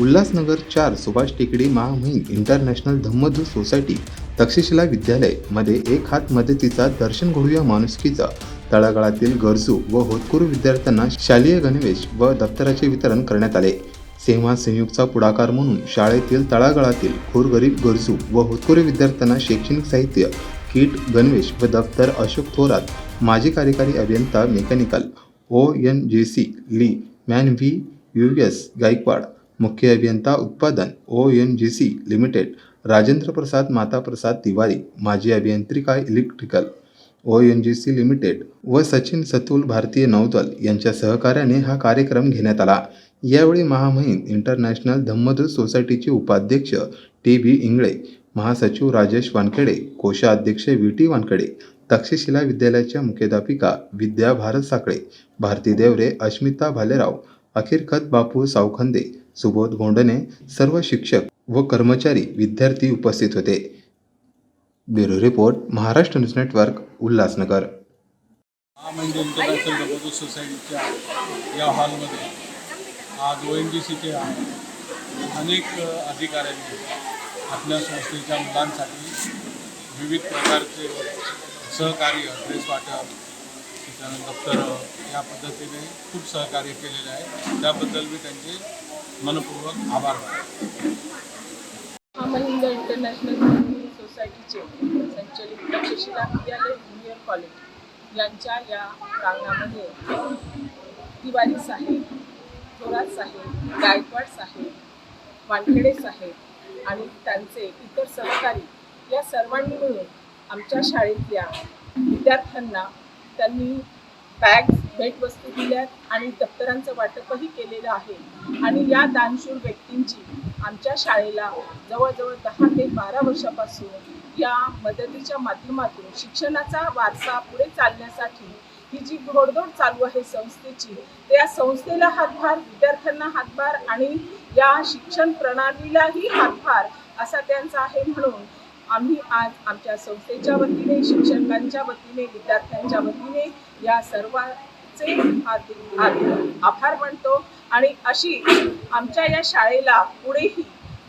उल्हासनगर चार सुभाष टेकडी महामहिम इंटरनॅशनल धम्मधू सोसायटी तक्षशिला विद्यालयमध्ये एक हात मदतीचा दर्शन घडूया माणुसकीचा. तळागाळातील गरजू व होतकरू विद्यार्थ्यांना शालेय गणवेश व दप्तराचे वितरण करण्यात आले. सेवा संयुक्तचा पुढाकार म्हणून शाळेतील तळागाळातील गोरगरीब गरजू व होतकरू विद्यार्थ्यांना शैक्षणिक साहित्य किट गणवेश व दप्तर अशोक थोरात माजी कार्यकारी अभियंता mechanical O N J C ली मॅन व्ही यू एस गायकवाड मुख्य अभियंता उत्पादन O N G C limited Rajendra Prasad Mata Prasad Tiwari माजी अभियंत्रिका electrical O N G C limited व सचिन सतुल भारतीय नौदल यांच्या सहकार्याने हा कार्यक्रम घेण्यात आला. यावेळी महामहिम इंटरनॅशनल धम्मदूत सोसायटीचे उपाध्यक्ष टी बी इंगळे महासचिव राजेश वानखेडे कोषाध्यक्ष व्ही टी वानखेडे तक्षशिला विद्यालयाच्या मुख्याध्यापिका विद्या भारत साकळे भारती देवरे अश्मिता भालेराव अखेरखत बापू सावखंदे सुबोध गोंडणे सर्व शिक्षक व कर्मचारी विद्यार्थी उपस्थित होते. Bureau report Maharashtra news network Ulhasnagar. Mahamandir म्हणजे इंटरनॅशनल सोसायटीच्या या हॉलमध्ये आज ओ एन जी सीच्या अनेक अधिकाऱ्यांनी आपल्या संस्थेच्या मुलांसाठी विविध प्रकारचे सहकार्य ड्रेस वाटप त्यानंतर दप्तरं या पद्धतीने खूप सहकार्य केलेले आहे. त्याबद्दल मी त्यांचे मनपूर्वक आभार मानतो. महामहिंद इंटरनॅशनल सोसायटीचे संचलित तक्षशिला विद्यालय ज्युनियर कॉलेज यांच्या या प्रांगणामध्ये तिवारी साहेब थोरात साहेब गायकवाड साहेब वानखेडे साहेब आणि त्यांचे इतर सहकारी या सर्वांनी मिळून आमच्या शाळेतल्या विद्यार्थ्यांना त्यांनी बॅग्स भेटवस्तू दिल्यात आणि दप्तरांचं वाटपही केलेलं आहे. आणि या दानशूर व्यक्तींची आमच्या शाळेला जवळजवळ दहा ते बारा वर्षापासून या मदतीच्या माध्यमातून शिक्षणाचा वारसा पुढे चालण्यासाठी ही जी घोडदौड चालू आहे संस्थेची त्या संस्थेला हातभार विद्यार्थ्यांना हातभार आणि या शिक्षण प्रणालीलाही हातभार असा त्यांचा आहे म्हणून आम्ही आज आमच्या संस्थेच्या वतीने शिक्षकांच्या वतीने विद्यार्थ्यांच्या वतीने या सर्व हार्दिक आभार मानतो. आणि अशी आमच्या या शाळेला पुढेही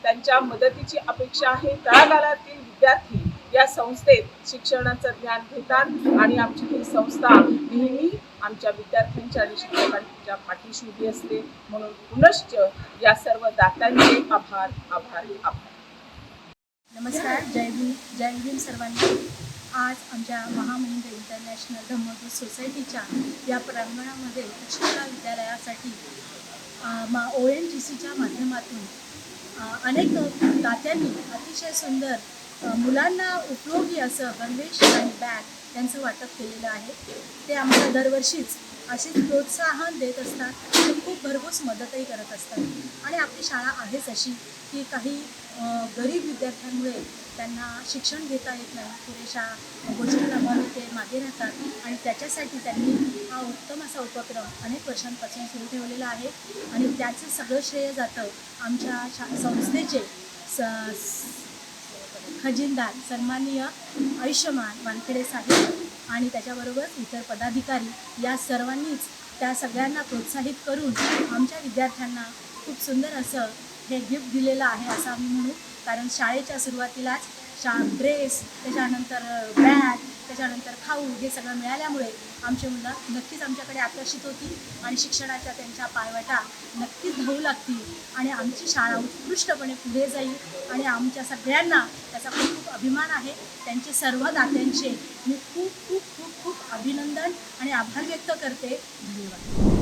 त्यांच्या मदतीची अपेक्षा आहे. तळागाळातील विद्यार्थी या संस्थेत शिक्षणाचं ज्ञान घेतात आणि आमची ही संस्था नेहमी आमच्या विद्यार्थ्यांच्या आणि शिक्षकांच्या पाठीशी उभी असते. म्हणून पुनश्च या सर्व दात्यांचे आभार आभार आभार. नमस्कार. जय भीम जय भीम सर्वांना. आज आमच्या महामहिंद्र इंटरनॅशनल धम्मदूत सोसायटीच्या या प्रांगणामध्ये तक्षशिला विद्यालयासाठी ओ एन जी सीच्या माध्यमातून अनेक दात्यांनी अतिशय सुंदर मुलांना उपयोगी असं गणवेश आणि बॅग यांचं वाटप केलेलं आहे. ते आम्हाला दरवर्षीच असेच प्रोत्साहन देत असतात आणि खूप भरघोस मदतही करत असतात. आणि आपली शाळा आहेच अशी की काही गरीब विद्यार्थ्यांमुळे त्यांना शिक्षण घेता येत नाही. पुरेशा गोष्टींअभावी ते मागे राहतात आणि त्याच्यासाठी त्यांनी हा उत्तम असा उपक्रम अनेक वर्षांपासून सुरू ठेवलेला आहे आणि त्याचं सगळं श्रेय जातं आमच्या शा संस्थेचे स खजिनदार सन्माननीय आयुष्यमान वानखेडे साहेब आणि त्याच्याबरोबर इतर पदाधिकारी या सर्वांनीच त्या सगळ्यांना प्रोत्साहित करून आमच्या विद्यार्थ्यांना खूप सुंदर असं हे गिफ्ट दिलेलं आहे असं आम्ही म्हणू कारण शाळेच्या सुरुवातीलाच शा ड्रेस त्याच्यानंतर बॅग त्याच्यानंतर खाऊ हे सगळं मिळाल्यामुळे आमची मुलं नक्कीच आमच्याकडे आकर्षित होतील आणि शिक्षणाच्या त्यांच्या पायवाटा नक्कीच धावू लागतील आणि आमची शाळा उत्कृष्टपणे पुढे जाईल आणि आमच्या सगळ्यांना त्याचा खूप खूप अभिमान आहे. त्यांचे सर्व दात्यांचे मी खूप खूप खूप खूप अभिनंदन आणि आभार व्यक्त करते. धन्यवाद.